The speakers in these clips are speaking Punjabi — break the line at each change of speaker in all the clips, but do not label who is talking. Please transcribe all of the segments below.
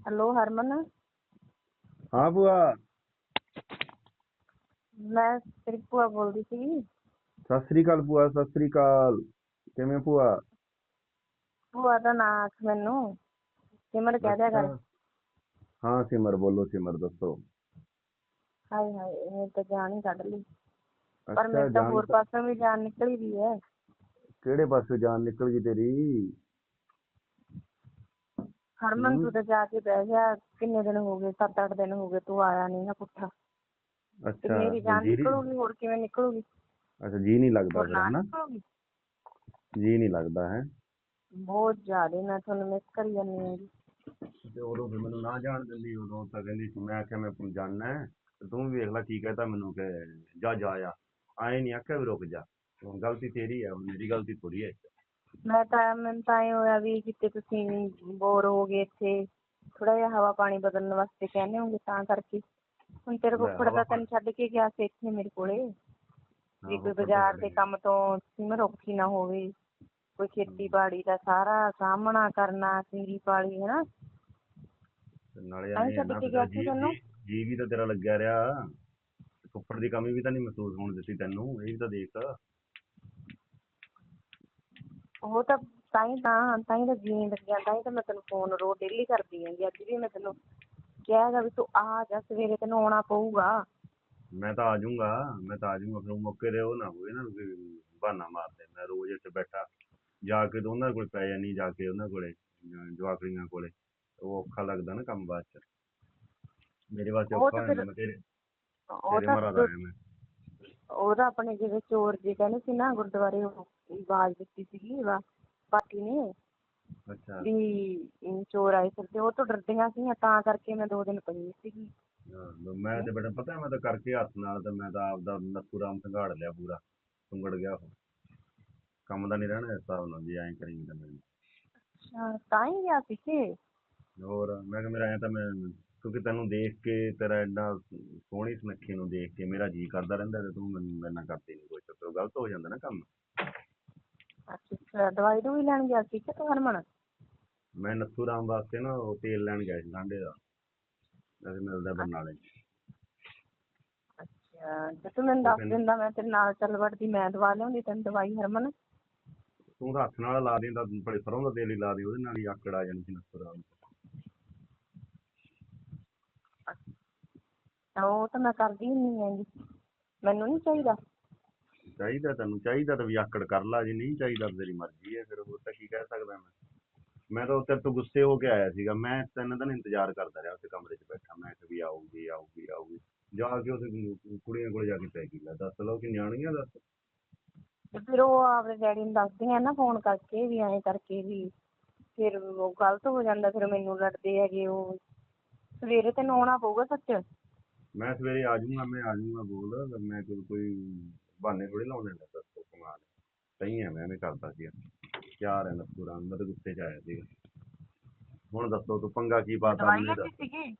ਹੈਲੋ ਹਰਮਨ
ਹਾਂ ਭੂਆ।
ਮੈਂ ਤੇਰੀ ਭੂਆ ਬੋਲਦੀ ਸੀ।
ਸਤਿ ਸ੍ਰੀ ਅਕਾਲ ਭੂਆ ਸਤਿ ਸ੍ਰੀ ਅਕਾਲ। ਕਿਵੇਂ ਭੂਆ?
ਭੂਆ ਦਾ ਨਾਂ ਆਖ ਮੈਨੂੰ। ਸਿਮਰ ਕਹਿ ਦਿਆ ਕਰ।
ਹਾਂ ਸਿਮਰ ਬੋਲੋ ਸਿਮਰ ਦੱਸੋ।
ਹਾਏ ਹਾਏ ਇਹ ਤਾਂ ਜਾਨ ਹੀ ਕੱਢ ਲਈ। ਪਰ
ਅੱਛਾ
ਮੇਰੇ ਤਾਂ
ਜਾਨ
ਹੋਰ ਪਾਸੋਂ ਵੀ ਜਾਨ ਨਿਕਲੀ ਵੀ ਹੈ।
ਕਿਹੜੇ ਪਾਸੇ ਜਾਨ ਨਿਕਲ ਗਈ ਤੇਰੀ?
ਹਰਮਨ। ਤੂੰ ਤਾਂ ਜਾ ਕੇ ਬਹਿ ਗਿਆ ਕਿੰਨੇ ਦਿਨ ਹੋ ਗਏ 7-8 ਦਿਨ ਹੋ ਗਏ ਤੂੰ ਆਇਆ ਨਹੀਂ ਨਾ ਪੁੱਠਾ। ਤੇ
ਅੱਛਾ
ਮੇਰੀ ਜਾਨ
ਜੀ
ਨਿਕਲੂਗੀ ਹੋਰ ਕਿਵੇਂ ਨਿਕਲੂਗੀ?
ਅੱਛਾ ਜੀ ਨਹੀਂ ਲੱਗਦਾ ਫਿਰ ਹਨਾ? ਜੀ ਨਹੀਂ ਲੱਗਦਾ ਹੈ?
ਬਹੁਤ ਜ਼ਿਆਦਾ ਮੈਂ ਤੁਹਾਨੂੰ ਮਿਸ ਕਰੀ ਜਾਂਦੀ ਹਾਂ
ਤੇ ਉਦੋਂ ਫਿਰ ਮੈਨੂੰ ਨਾ ਜਾਣ ਦਿੰਦੀ ਉਦੋਂ ਤਾਂ ਕਹਿੰਦੀ ਸੀ ਮੈਂ ਆਖਿਆ ਮੈਂ ਜਾਣਾ ਹੈ ਤੇ ਤੂੰ ਵੀ ਵੇਖ ਲੈ ਕੀ ਕਹਤਾ ਮੈਨੂੰ ਕਿ ਜਾ ਜਾ ਆ। ਆਏ ਨਹੀਂ ਆਖਿਆ ਵੀ ਰੁਕ ਜਾ। ਗਲਤੀ ਤੇਰੀ ਹੈ ਮੇਰੀ ਗਲਤੀ ਥੋੜੀ ਹੈ
ਮੈਂ ਤਾਂ ਮੈਨੂੰ ਤਾਂ ਇਹ ਹੋਇਆ ਵੀ ਕਿਤੇ ਤੁਸੀਂ ਬੋਰ ਹੋ ਗਏ ਇੱਥੇ ਥੋੜਾ ਜਿਹਾ ਹਵਾ ਪਾਣੀ ਬਦਲਣ ਵਾਸਤੇ ਕਹਿੰਦੇ ਹੋਗੇ ਤਾਂ ਕਰਕੇ। ਹੁਣ ਤੇਰੇ ਫੁੱਫੜ ਦਾ ਤੈਨੂੰ ਛੱਡ ਕੇ ਗਿਆ ਸੀ ਇੱਥੇ ਮੇਰੇ ਕੋਲੇ। ਵੀ ਕੋਈ ਬਾਜ਼ਾਰ ਦੇ ਕੰਮ ਤੋਂ ਸਿਮਰ ਔਖੀ ਨਾ ਹੋਵੇ। ਕੋਈ ਖੇਤੀਬਾੜੀ ਦਾ ਸਾਰਾ ਸਾਹਮਣਾ ਕਰਨਾ ਸਿੰਗੀ ਪਾਲੀ ਹੈ ਨਾ
ਤੇ ਨਾਲੇ ਐਂ
ਛੱਡ ਕੇ ਗਿਆ ਸੀ ਤੈਨੂੰ?
ਜੀ ਵੀ ਤਾਂ ਤੇਰਾ ਲੱਗਿਆ ਰਿਹਾ। ਫੁੱਫੜ ਦੀ ਕਮੀ ਵੀ ਤਾਂ ਨਹੀਂ ਮਹਿਸੂਸ ਹੋਣ ਦਿੱਤੀ ਤੈਨੂੰ ਇਹ ਵੀ ਤਾਂ ਦੇਖ।
ਉਹ ਤਾਂ ਤਾਂ ਹੀ ਤਾਂ ਤਾਂ ਹੀ ਤਾਂ ਜੀਣ ਲੱਗਿਆ ਤਾਂ ਹੀ ਤਾਂ ਮੈਂ ਤੈਨੂੰ ਫੋਨ ਰੋ ਡੇਲੀ ਕਰਦੀ ਆਂਗੀ ਅੱਜ ਵੀ ਮੈਂ ਤੈਨੂੰ ਕਿਹਾ ਹੈਗਾ ਵੀ ਤੂੰ ਆ ਜਾ ਸਵੇਰੇ ਤੈਨੂੰ ਆਉਣਾ ਪਊਗਾ।
ਮੈਂ ਤਾਂ ਆ ਜਾਊਂਗਾ ਮੈਂ ਤਾਂ ਆ ਜਾਊਂਗਾ ਫਿਰ ਮੌਕੇ ਤੇ ਉਹ ਨਾ ਹੋਵੇ ਨਾ ਵੀ ਬਹਾਨਾ ਮਾਰਦੇ ਮੈਂ ਰੋਜ਼ ਇੱਥੇ ਬੈਠਾ। ਜਾ ਕੇ ਤਾਂ ਉਹਨਾਂ ਕੋਲ ਪੈ ਜਾਨੀ ਜਾ ਕੇ ਉਹਨਾਂ ਕੋਲੇ ਜਵਾਕੜੀਆਂ ਕੋਲੇ। ਉਹ ਔਖਾ ਲੱਗਦਾ ਨਾ ਕੰਮ ਬਾਅਦ ਚ। ਮੇਰੇ ਵਾਸਤੇ
ਉਹ
ਔਖਾ
ਤਾਂ ਫਿਰ-
ਮੈਂ ਤੇਰੇ
ਉਹ
ਤੇਰੇ
ਤਾਂ
ਮਰਾ ਦਾ ਮੈਂ।
ਉਹਦਾ ਆਪਣੇ ਜਿਹੜੇ ਚੋਰ ਜੀ ਕਹਿੰਦੇ ਸੀ ਨਾ ਗੁਰਦੁਆਰੇ ਉਹ ਆਵਾਜ਼ ਦਿੱਤੀ ਸੀਗੀ ਵਾ ਪਾਰਟੀ ਨੇ
ਅੱਛਾ।
ਵੀ ਚੋਰ ਆਏ ਫਿਰ ਤੇ ਉਹ ਤੋਂ ਡਰਦੀਆਂ ਸੀ ਤਾਂ ਕਰਕੇ ਮੈਂ ਦੋ ਦਿਨ ਪਈ ਸੀਗੀ।
ਹਾਂ, ਮੈਂ ਤੇ ਬੇਟਾ ਪਤਾ ਮੈਂ ਤਾਂ ਕਰਕੇ ਹੱਥ ਨਾਲ ਤੇ ਮੈਂ ਤਾਂ ਆਪਦਾ ਨੱਥੂ ਰਾਮ ਸੰਘਾੜ ਲਿਆ ਪੂਰਾ ਸੁੰਗੜ ਗਿਆ ਉਹ। ਕੰਮ ਦਾ ਨਹੀਂ ਰਹਿਣਾ ਇਸ ਹਿਸਾਬ ਨਾਲ ਜੇ ਐਂ ਕਰੀ ਤਾਂ
ਅੱਛਾ ਤਾਂ ਹੀ ਗਿਆ ਸੀ ਕਿ?
ਹੋਰ ਮੈਂ ਕਿਹਾ ਮੇਰਾ ਐਂ ਤਾਂ ਮੈਂ ਕਿਉਂਕਿ ਤੈਨੂੰ ਦੇਖ ਕੇ ਤੇਰਾ ਐਡਾ ਸੋਹਣੀ ਸੁਨੱਖੀ ਨੂੰ ਦੇਖ ਕੇ ਮੇਰਾ ਜੀ ਕਰਦਾ ਰਹਿੰਦਾ ਤੇ ਤੂੰ ਮੈਨੂੰ ਮੇਰੇ ਨਾਲ ਕਰਦੀ ਨਹੀਂ ਕੋਈ ਚੱਕਰ ਗਲਤ ਹੋ ਜਾਂਦਾ ਨਾ ਕੰਮ।
ਅੱਛਾ ਅੱਛਾ। ਦਵਾਈ ਦੂਈ ਲੈਣ ਗਿਆ ਸੀ ਕਿ ਤੂੰ ਹਰਮਨ?
ਮੈਂ ਨੱਥੂ ਰਾਮ ਵਾਸਤੇ ਨਾ ਉਹ ਤੇਲ ਲੈਣ ਗਿਆ ਸੀ ਲਾਂਡੇ ਦਾ ਵੈਸੇ ਮਿਲਦਾ ਬਰਨਾਲੇ।
ਅੱਛਾ ਜੇ ਤੂੰ ਮੈਨੂੰ ਦੱਸ ਦਿੰਦਾ ਮੈਂ ਤੇਰੇ ਨਾਲ ਚੱਲ ਵੜਦੀ ਮੈਂ ਦਵਾ ਲਿਆਉਂਦੀ ਤੈਨੂੰ ਦਵਾਈ ਹਰਮਨ?
ਤੂੰ ਤਾਂ ਹੱਥ ਨਾਲ ਲਾ ਦੇ ਤਾਂ ਬੜੇ ਸਰੋਂ ਦਾ ਤੇਲ ਹੀ ਲਾ ਦੇ ਉਹਦੇ ਨਾਲ ਹੀ ਆਕੜ ਆ ਜਾਣੀ ਸੀ ਨੱਥੂ ਰਾਮ ਤੋਂ।
ਉਹ ਤਾਂ ਮੈਂ ਕਰਦੀ ਨਹੀਂ ਹੈਗੀ। ਮੈਨੂੰ ਨਹੀਂ ਚਾਹੀਦਾ।
ਚਾਹੀਦਾ ਤੈਨੂੰ ਚਾਹੀਦਾ ਤਾਂ ਵੀ ਆਕੜ ਕਰ ਲਾ ਜੇ ਨਹੀਂ ਚਾਹੀਦਾ ਤਾਂ ਤੇਰੀ ਮਰਜ਼ੀ ਹੈ ਫਿਰ ਹੋਰ ਤਾਂ ਕੀ ਕਹਿ ਸਕਦਾ ਮੈਂ। ਮੈਂ ਤਾਂ ਤੇਰੇ ਤੋਂ ਗੁੱਸੇ ਹੋ ਕੇ ਆਇਆ ਸੀਗਾ ਮੈਂ ਤਿੰਨ ਦਿਨ ਇੰਤਜ਼ਾਰ ਕਰਦਾ ਰਿਹਾ ਉੱਥੇ ਕਮਰੇ 'ਚ ਬੈਠਾ ਮੈਂ ਕਿ ਵੀ ਆਊਗੀ ਆਊਗੀ ਆਊਗੀ ਜਾ ਕੇ ਉੱਥੇ ਕੁੜੀਆਂ ਕੋਲ ਜਾ ਕੇ ਪੈ ਗਈ ਲੈ ਦੱਸ ਲਓ ਕਿ ਨਿਆਣੀਆਂ ਦੱਸ।
ਤੇ ਫਿਰ ਉਹ ਆਪਣੇ ਡੈਡੀ ਨੂੰ ਦੱਸਦੀਆਂ ਨਾ ਫੋਨ ਕਰਕੇ ਵੀ ਐਂ ਕਰਕੇ ਵੀ ਫਿਰ ਉਹ ਗਲਤ ਹੋ ਜਾਂਦਾ ਫਿਰ ਮੈਨੂੰ ਲੜਦੇ ਹੈਗੇ ਉਹ। ਸਵੇਰੇ ਤੈਨੂੰ ਆਉਣਾ ਪਊਗਾ ਸੱਚ?
ਮੈਂ ਸਵੇਰੇ ਆ ਜਾਊਂਗਾ ਮੈਂ ਆ ਜਾਊਂਗਾ ਬੋਲ ਮੈਂ ਕੋਈ ਕੋਈ ਬਹਾਨੇ ਥੋੜੀ ਲਾਉਣੇ ਨੇ ਦੱਸੋ ਕਮਾਲ ਸਹੀ ਹੈ ਮੈਂ ਐਵੇਂ ਕਰਦਾ ਸੀ ਹੈ ਨੱਥੂ ਰਾਮ ਮੈਂ ਤਾਂ ਗੁੱਸੇ 'ਚ ਆਇਆ ਸੀਗਾ। ਹੁਣ ਦੱਸੋ ਤੂੰ ਪੰਗਾ ਕੀ ਪਾਤਾ
ਦਵਾਈ
ਮੈਨੂੰ
ਲੈਣੀ
ਦੱਸ।
ਸੀਗੀ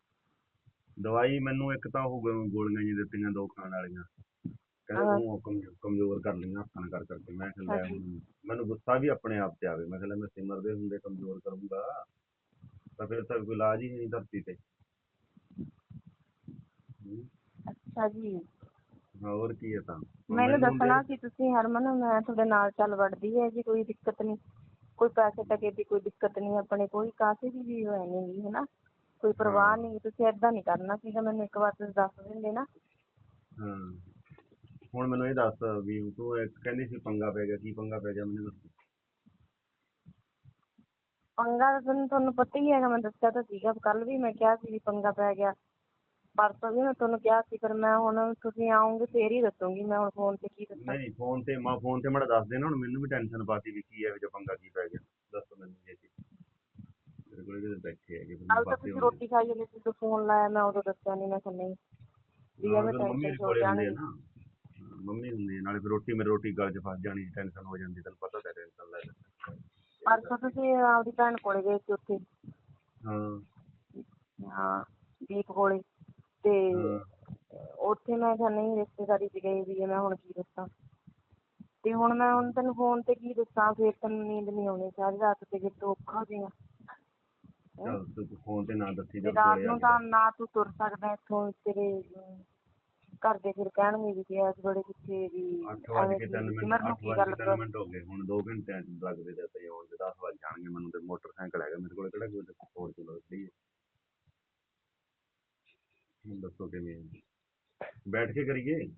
ਦਵਾਈ ਮੈਨੂੰ ਇੱਕ ਤਾਂ ਉਹ ਗੋ- ਗੋਲੀਆਂ ਜੀ ਦਿੱਤੀਆਂ ਦੋ ਖਾਣ ਵਾਲੀਆਂ। ਕਹਿੰਦੇ
ਹਾਂ।
ਤੂੰ ਕਮ- ਕਮਜ਼ੋਰ ਕਰ ਲਈਆਂ ਹੱਥਾਂ ਨਾਲ ਕਰ ਕਰਕੇ। ਮੈਂ ਕਿਹਾ ਲੈ
ਹਾਂਜੀ।
ਹੁਣ ਮੈਨੂੰ ਗੁੱਸਾ ਵੀ ਆਪਣੇ ਆਪ ਤੇ ਆਵੇ। ਮੈਂ ਕਿਹਾ ਲੈ ਮੈਂ ਸਿਮਰ ਦੇ ਹੁੰਦੇ ਕਮਜ਼ੋਰ ਕਰੂੰਗਾ। ਤਾਂ ਫਿਰ ਤਾਂ ਕੋਈ ਇਲਾਜ ਹੀ ਨਹੀਂ ਧਰਤੀ ਤੇ। ਹੂੰ,
ਅੱਛਾ ਜੀ।
ਹੋਰ ਕੀ ਹੈ ਤਾਂ। ਹੁਣ
ਮੈਨੂੰ ਦੱਸਣਾ ਸੀ ਤੁਸੀਂ ਹਰਮਨ ਮੈਂ ਤੁਹਾਡੇ ਨਾਲ ਚੱਲ ਵੜਦੀ ਹੈ ਜੀ ਕੋਈ ਦਿੱਕਤ ਨਹੀਂ। ਕੋਈ ਪੈਸੇ ਟਕੇ ਦੀ ਕੋਈ ਦਿੱਕਤ ਨਹੀਂ ਆਪਣੇ ਕੋਈ ਕਾਸੇ ਦੀ ਵੀ ਹੋਏ ਨਹੀਂ ਹੈ ਨਾ ਕੋਈ ਪਰਵਾਹ ਨਹੀਂ ਤੁਸੀਂ ਏਦਾਂ ਨਹੀਂ ਕਰਨਾ ਸੀਗਾ ਮੈਨੂੰ ਇੱਕ ਵਾਰ ਤੁਸੀਂ ਦੱਸ ਦਿੰਦੇ ਨਾ।
ਹਾਂ। ਹੁਣ ਮੈਨੂੰ ਇਹ ਦੱਸ ਵੀ ਤੂੰ ਇੱਕ ਕਹਿੰਦੀ ਸੀ ਪੰਗਾ ਪੈ ਗਿਆ ਕੀ ਪੰਗਾ ਪੈ ਗਿਆ ਮੈਨੂੰ ਦੱਸ।
ਪੰਗਾ ਤਾਂ ਤੁਹਾਨੂੰ ਤੁਹਾਨੂੰ ਪਤਾ ਹੀ ਹੈਗਾ ਮੈਂ ਦੱਸਿਆ ਤਾਂ ਸੀਗਾ ਕੱਲ ਵੀ ਮੈਂ ਕਿਹਾ ਸੀ ਵੀ ਪੰਗਾ ਪੈ ਗਿਆ। ਪਰਸੋਂ ਵੀ ਮੈਂ ਤੁਹਾਨੂੰ ਕਿਹਾ ਸੀ ਪਰ ਮੈਂ ਹੁਣ ਤੁਸੀਂ ਆਓਗੇ ਫੇਰ ਹੀ ਦੱਸੂਗੀ ਮੈਂ ਹੁਣ ਫੋਨ ਤੇ ਕੀ ਦੱਸਾਂ।
ਨਹੀਂ ਫੋਨ ਤੇ ਮਾ ਫੋਨ ਤੇ ਮੜਾ ਦੱਸ ਦੇਣਾ ਹੁਣ ਮੈਨੂੰ ਵੀ ਟੈਨਸ਼ਨ ਪਾਤੀ ਵੀ ਕੀ ਹੈ ਜੋ ਪੰਗਾ ਕੀ ਪੈ ਗਿਆ ਦੱਸ ਮੈਨੂੰ ਇਹ ਚੀਜ਼ ਮੇਰੇ ਕੋਲ ਕਿਤੇ ਬੈਠੇ ਹੈਗੇ
ਕੱਲ ਤਾਂ ਤੁਸੀਂ ਰੋਟੀ ਖਾਈ ਜਾਂਦੇ ਸੀ ਫੋਨ ਲਾਇਆ ਮੈਂ ਉਦੋਂ ਦੱਸਿਆ ਨਹੀਂ ਮੈਂ ਕਿਹਾ ਨਹੀਂ। ਵੀ ਐਵੇਂ ਟੈਨਸ਼ਨ ਹੋ ਜਾਣੀ
ਮੰਮੀ ਹੁੰਦੀ ਹੈ, ਨਾਲੇ ਫਿਰ ਰੋਟੀ ਮੇਰੀ ਰੋਟੀ ਗਲ 'ਚ ਫਸ ਜਾਣੀ ਟੈਨਸ਼ਨ ਹੋ ਜਾਂਦੀ ਤੈਨੂੰ ਪਤਾ ਤਾਂ ਟੈਨਸ਼ਨ ਲੈ ਲੈ
ਪਰਸੋਂ ਤੁਸੀਂ ਆਪਦੀ ਭੈਣ ਕੋਲੇ ਗਏ ਸੀ ਉੱਥੇ।
ਹਾਂ।
ਹਾਂ ਦੀਪ ਕੋਲੇ। ਤੇ। ਉੱਥੇ ਮੈਂ ਕਿਹਾ ਨਹੀਂ ਰਿਸ਼ਤੇਦਾਰੀ ਚ ਗਈ ਵੀ ਆ, ਮੈਂ ਹੁਣ ਕੀ ਦੱਸਾਂ? ਤੇ ਹੁਣ ਮੈਂ ਹੁਣ ਤੈਨੂੰ ਫੋਨ ਤੇ ਕੀ ਦੱਸਾਂ ਫੇਰ ਤੈਨੂੰ ਨੀਂਦ ਨਹੀਂ ਆਉਣੀ ਸਾਰੀ ਰਾਤ ਤੇ ਫਿਰ ਤੂੰ ਔਖਾ ਹੋ ਜਾਏਗਾ।
ਚੱਲ ਤੂੰ ਫੋਨ ਤੇ ਨਾ ਦੱਸੀ
ਤੇ
ਜਦ
ਰਾਤ ਨੂੰ ਤਾਂ ਨਾ ਤੂੰ ਤੁਰ ਸਕਦਾ ਇੱਥੋਂ ਤੇਰੇ ਘਰ ਦੇ ਫਿਰ ਕਹਿਣਗੇ ਵੀ ਕਿ ਇਸ ਬੜੇ ਕਿੱਥੇ ਵੀ
8 ਵਜੇ
ਐਵੇਂ
ਕੇ
ਦੀ
3 ਮਿੰਟ
ਸਿਮਰ ਨੂੰ
8
ਕੀ
ਵਜੇ
ਗੱਲ
ਕੇ 3 ਮਿੰਟ ਹੋ ਗਏ। ਹੁਣ 2 ਘੰਟਿਆਂ ਚ ਲੱਗਦੇ ਤੇ ਤੇ ਆਉਣ ਦੇ 10 ਵਜ ਜਾਣਗੇ ਮੈਨੂੰ ਤੇ ਮੋਟਰਸਾਈਕਲ ਹੈਗਾ ਮੇਰੇ ਕੋਲ ਕਿਹੜਾ ਕੋਈ ਫੋਰ ਚਲੋ ਖੜੀ ਹੈ। ਦੱਸੋ ਕਿਵੇਂ ਬੈਠ ਕੇ ਕਰੀਏ।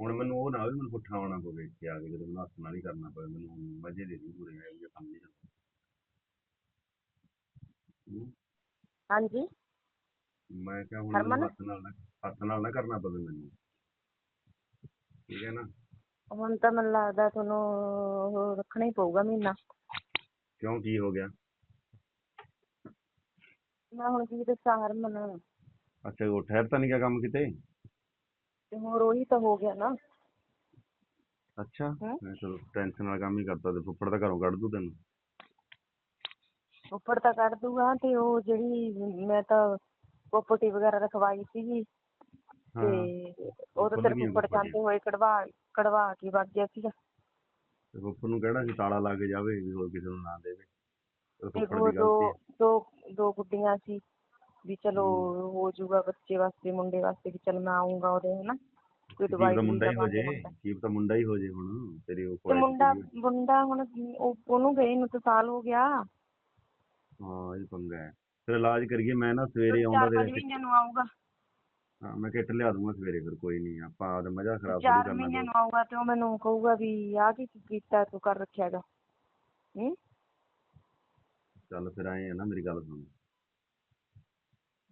ਹੁਣ ਮੈਨੂੰ ਉਹ ਨਾ ਹੋਵੇ ਮੈਨੂੰ ਪੁੱਠਾ ਆਉਣਾ ਪਵੇ ਇੱਥੇ ਆ ਕੇ ਜਦੋਂ ਮੈਨੂੰ ਹੱਥ ਨਾਲ ਹੀ ਕਰਨਾ ਪਵੇ ਮੈਨੂੰ ਮਜ਼ੇ ਦੇ ਦੀ ਪੂਰੇ ਇਹ ਕੰਮ ਨਹੀਂ ਕਰਨਾ ਹੂੰ।
ਹਾਂਜੀ।
ਮੈਂ ਕਿਹਾ ਹੁਣ
ਹਰਮਨ?
ਮੈਨੂੰ ਹੱਥ ਨਾਲ ਨਾ ਹੱਥ ਨਾਲ ਨਾ ਕਰਨਾ ਪਵੇ ਮੈਨੂੰ। ਠੀਕ ਹੈ ਨਾ?
ਹੁਣ ਤਾਂ ਮੈਨੂੰ ਲੱਗਦਾ ਤੁਹਾਨੂੰ ਉਹ ਰੱਖਣਾ ਹੀ ਪਊਗਾ ਮਹੀਨਾ।
ਕਿਉਂ ਕੀ ਹੋ ਗਿਆ?
ਮੈਂ ਹੁਣ ਕੀ ਦੱਸਾਂ ਹਰਮਨ?
ਅੱਛਾ ਉਹ ਠਹਿਰ ਤਾਂ ਨਹੀਂ ਗਿਆ ਕੰਮ ਕਿਤੇ?
ਤੇ ਹੋਰ ਉਹੀ ਤਾਂ ਹੋ ਗਿਆ ਨਾ।
ਅੱਛਾ
ਹੈਂ?
ਮੈਂ ਚਲੋ ਟੈਨਸ਼ਨ ਵਾਲਾ ਕੰਮ ਹੀ ਕਰਤਾ ਤੇ ਫੁੱਫੜ ਤਾਂ ਘਰੋਂ ਕੱਢ ਦੂ ਤੈਨੂੰ।
ਉੱਪਰ ਤਾਂ ਕੱਢ ਦੂਗਾ ਤੇ ਉਹ ਜਿਹੜੀ ਮੈਂ ਤਾਂ ਪ੍ਰੋਪਰਟੀ ਵਗੈਰਾ ਰਖਵਾਈ ਸੀਗੀ ਤੇ ਉਹ ਤਾਂ ਤੇਰੇ ਉੱਪਰ। ਜਾਂਦੇ ਹੋਏ ਕਢਵਾ ਕਢਵਾ ਕੇ ਵਗ ਗਿਆ ਸੀਗਾ।
ਤੇ ਫੁੱਫੜ ਨੂੰ ਕਹਿਣਾ ਸੀ ਤਾਲਾ ਲਾ ਕੇ ਜਾਵੇ ਵੀ ਹੋਰ ਕਿਸੇ ਨੂੰ ਨਾ ਦੇਵੇ। ਤੇ
ਤੇ
ਫੁੱਫੜ
ਉਹ
ਦੀ
ਦੋ
ਗਲਤੀ
ਦੋ ਦੋ ਗੁੱਡੀਆਂ ਸੀ। ਵੀ ਚਲੋ ਹੋ। ਜਾਊਗਾ ਬੱਚੇ ਵਾਸਤੇ ਮੁੰਡੇ ਵਾਸਤੇ ਵੀ ਚਲ ਮੈਂ ਆਉਂਗਾ ਉਹਦੇ ਹਨਾ। ਕੋਈ ਦਵਾਈ ਦਵੂਈ
ਮੁੰਡਾ ਹੀ
ਦਾ
ਹੋ
ਬਣ
ਜੇ
ਜਾਂਦਾ।
ਕੀ ਤਾਂ ਮੁੰਡਾ ਹੀ ਹੋ ਜੇ ਹੁਣ ਤੇਰੀ ਉਹ
ਤੇ ਮੁੰਡਾ ਮੁੰਡਾ ਹੁਣ ਉਹ ਉਹਨੂੰ ਗਏ ਨੂੰ ਤਾਂ ਸਾਲ ਹੋ ਗਿਆ।
ਹਾਂ ਇਹ ਪੰਗਾ ਹੈ। ਫਿਰ ਇਲਾਜ ਕਰੀਏ ਮੈਂ ਨਾ ਸਵੇਰੇ ਆਉਂਦਾ
ਚਾਰ
ਦੇ
ਮਹੀਨਿਆਂ ਨੂੰ ਆਊਗਾ।
ਹਾਂ ਮੈਂ ਕਿੱਟ ਲਿਆ ਦੂੰਗਾ ਸਵੇਰੇ ਫਿਰ ਕੋਈ ਨਹੀਂ ਆਪਾਂ ਆਪਦਾ ਮਜ਼ਾ ਖਰਾਬ ਥੋੜੀ
ਚਾਰ ਮਹੀਨਿਆਂ। ਨੂੰ ਆਊਗਾ ਤੇ ਉਹ ਮੈਨੂੰ ਕਹੂਗਾ ਵੀ ਆਹ ਕੀ ਕੀਤਾ ਤੂੰ ਕਰ ਰੱਖਿਆ ਹੈਗਾ। ਹੂੰ?
ਚੱਲ ਫਿਰ ਆਏ ਆ ਨਾ ਮੇਰੀ ਗੱਲ ਸੁਣ।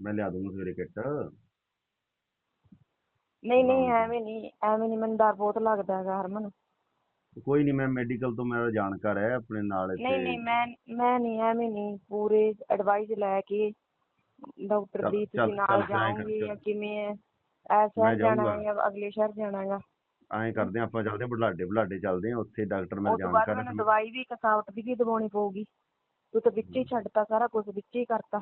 ਮੈਂ ਲਿਆ ਦੂੰਗਾ ਸਵੇਰੇ ਕਿੱਟ।
ਨਹੀਂ ਨਹੀਂ
ਹਾਂ।
ਐਵੇਂ ਨਹੀਂ ਐਵੇਂ ਨਹੀਂ ਮੈਨੂੰ ਡਰ ਬਹੁਤ ਲੱਗਦਾ ਹੈਗਾ ਹਰਮਨ।
ਕੋਈ ਨਹੀਂ ਮੈਂ ਮੈਡੀਕਲ ਤੋਂ ਮੇਰਾ ਜਾਣਕਾਰ ਹੈ ਆਪਣੇ ਨਾਲ
ਨਹੀਂ
ਇੱਥੇ।
ਨਹੀਂ ਮੈਂ ਮੈਂ ਨਹੀਂ ਐਵੇਂ ਨਹੀਂ ਪੂਰੇ ਐਡਵਾਈਸ ਲੈ ਕੇ ਡਾਕਟਰ ਦੀ ਤੁਸੀਂ ਨਾਲ ਜਾਓਗੇ ਜਾਂ। ਕਿਵੇਂ ਹੈ ਐ
ਮੈਂ
ਸ਼ਹਿਰ ਜਾਣਾ। ਹੈ ਅਗਲੇ ਸ਼ਹਿਰ ਜਾਣਾ ਹੈਗਾ।
ਐਂ ਕਰਦੇ ਹਾਂ ਆਪਾਂ ਚੱਲਦੇ ਹਾਂ ਬੁਢਲਾਡੇ ਬੁਢਲਾਡੇ ਚੱਲਦੇ ਹਾਂ ਉੱਥੇ ਡਾਕਟਰ ਮੇਰਾ
ਉਹ ਤੋਂ ਬਾਅਦ
ਜਾਣਕਾਰ
ਮੈਨੂੰ
ਹੈ
ਦਵਾਈ ਵੀ ਕਸਾਵਟ ਦੀ ਵੀ ਦਵਾਉਣੀ ਪਊਗੀ। ਤੂੰ ਤਾਂ ਵਿੱਚ ਹੀ ਛੱਡਤਾ ਸਾਰਾ ਕੁਝ ਵਿੱਚ ਹੀ ਕਰਤਾ।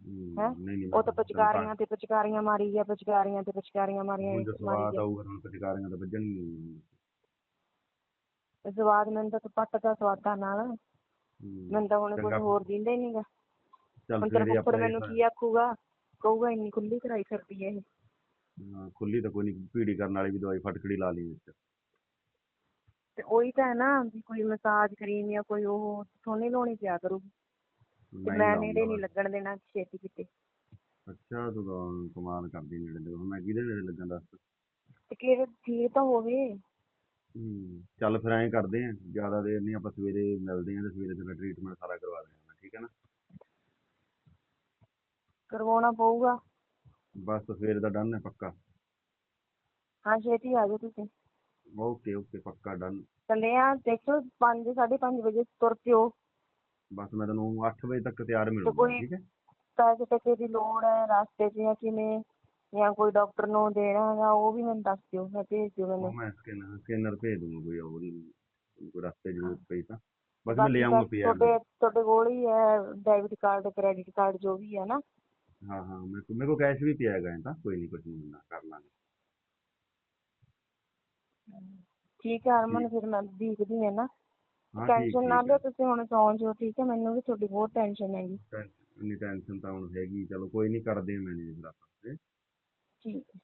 ਹੂੰ,
ਉਹ ਤਾਂ ਪਚਕਾਰੀਆਂ ਤੇ ਪਚਕਾਰੀਆਂ ਮਾਰੀ ਗਿਆ ਪਚਕਾਰੀਆਂ ਤੇ ਪਚਕਾਰੀਆਂ ਮਾਰੀਆਂ
ਹੁਣ ਜੇ
ਮਾਰੀ
ਸਵਾਦ
ਗਿਆ
ਆਊਗਾ ਹੁਣ ਪਚਕਾਰੀਆਂ ਤਾਂ ਵੱਜਣ
ਸਵਾਦ ਮੈਨੂੰ ਤਾਂ ਤੂੰ ਪੱਟਦਾ ਸਵਾਦਾਂ ਨਾਲ। ਮੈਨੂੰ ਤਾਂ ਹੁਣ ਕੁਝ। ਹੋਰ ਦਿੰਦਾ ਹੀ ਨਹੀਂਗਾ।
ਚੱਲ
ਹੁਣ ਤੇਰਾ
ਆਪਾਂ
ਮੈਨੂੰ ਕੀ ਆਖੂਗਾ? ਕਹੂਗਾ ਇੰਨੀ ਖੁੱਲੀ ਕਰਾਈ ਫਿਰਦੀ ਇਹ।
ਹਾਂ, ਖੁੱਲੀ ਤਾਂ ਕੋਈ ਨਹੀਂ ਭੀੜੀ ਕਰਨ ਵਾਲੀ ਵੀ ਦਵਾਈ ਫਟਕੜੀ ਲਾ ਲਈ ਵਿੱਚ।
ਤੇ ਉਹੀ ਤਾਂ ਹੈ ਨਾ ਵੀ ਕੋਈ ਮਸਾਜ ਕਰੀਮ ਜਾਂ ਕੋਈ ਉਹ ਸੋਨੇ ਲਾਉਣੀ ਪਿਆ ਕਰੂਗੀ। ਮੈਂ ਨੇੜੇ ਨਹੀਂ। ਲੱਗਣ ਦੇਣਾ ਛੇਤੀ ਕਿਤੇ।
ਅੱਛਾ ਤੂੰ ਤਾਂ ਕਮਾਲ ਕਰਦੀ ਨੇੜੇ ਦੇ ਮੈਂ ਕਿਹਦੇ ਨੇੜੇ ਲੱਗਣ ਦੱਸ?
ਤੇ ਕਿਹੜੇ ਠੀਕ ਤਾਂ ਹੋਵੇ?
ਹੂੰ ਚੱਲ ਫਿਰ ਐਂ ਕਰਦੇ ਆਂ। ਜ਼ਿਆਦਾ ਦੇਰ ਨਹੀਂ ਆਪਾਂ ਸਵੇਰੇ ਮਿਲਦੇ ਆਂ ਤੇ ਸਵੇਰੇ ਤੇਰਾ ਟ੍ਰੀਟਮੈਂਟ ਸਾਰਾ ਕਰਵਾ ਦਿਆਂਗਾ ਠੀਕ ਹੈ ਨਾ?
ਕਰਵਾਉਣਾ ਪਊਗਾ।
ਬਸ ਸਵੇਰੇ ਦਾ ਡਨ ਹੈ ਪੱਕਾ।
ਹਾਂ ਛੇਤੀ ਆ ਜਾਓ ਤੁਸੀਂ।
ਓਕੇ ਓਕੇ ਪੱਕਾ ਡਨ
ਚੱਲੇ ਆ ਦੇਖੋ 5 5:30 ਵਜੇ ਤੁਰ ਪਿਓ।
ਬਸ ਮੈਂ ਤੈਨੂੰ 8 ਵਜੇ ਤੱਕ ਤਿਆਰ ਮਿਲੂੰਗਾ
ਕੋਈ-
ਠੀਕ ਹੈ?
ਪੈਸੇ ਟਕੇ ਦੀ ਲੋੜ ਹੈ ਰਸਤੇ 'ਚ ਜਾਂ ਕਿਵੇਂ ਜਾਂ ਕੋਈ ਡਾਕਟਰ ਨੂੰ ਦੇਣਾ ਹੈਗਾ ਉਹ ਵੀ ਮੈਨੂੰ ਦੱਸ ਦਿਓ ਮੈਂ ਭੇਜ ਦਿਓ
ਉਹ
ਮੈਨੂੰ।
ਮੈਂ ਸਕੈਨਰ ਸਕੈਨਰ ਭੇਜ ਦੂੰਗਾ ਕੋਈ ਹੋਰ ਨਹੀਂ ਕੋਈ ਰਸਤੇ ਜ਼ਰੂਰਤ ਪਈ ਤਾਂ। ਬਸ ਮੈਂ
ਬਾਕੀ
ਲੈ
ਤਾਂ
ਆਉਂਗਾ ਪੀਆਰ
ਤੁਹਾਡੇ ਤੁਹਾਡੇ ਕੋਲ ਹੀ ਹੈ ਡੈਬਿਟ ਕਾਰਡ ਕ੍ਰੈਡਿਟ ਕਾਰਡ ਜੋ ਵੀ ਹੈ ਨਾ।
ਹਾਂ ਹਾਂ ਮੇਰੇ ਕੋਲ ਮੇਰੇ ਕੋਲ ਕੈਸ਼ ਵੀ ਪਿਆ ਹੈਗਾ ਐਂ ਤਾਂ ਕੋਈ ਨਹੀਂ ਕੁਝ ਨਹੀਂ ਕਰ ਲਾਂਗੇ।
ਠੀਕ ਹੈ ਹਰਮਨ ਫਿਰ ਮੈਂ ਦੇਖਦੀ ਹਾਂ ਨਾ। ਟੈਨਸ਼ਨ ਨਾ ਲਿਓ ਤੁਸੀਂ ਹੁਣ ਸੌਂ ਜਾਓ ਠੀਕ ਹੈ? ਮੈਨੂੰ ਵੀ ਤੁਹਾਡੀ ਬਹੁਤ ਟੈਨਸ਼ਨ ਹੈਗੀ।
ਹੈ ਇੰਨੀ ਟੈਨਸ਼ਨ ਤਾਂ ਹੁਣ ਹੈਗੀ ਚਲੋ ਕੋਈ ਨਹੀਂ ਕਰਦੇ ਮੈਨੇਜ ਫਿਰ ਆਪਾਂ ਹੈਂ?
ਠੀਕ ਹੈ।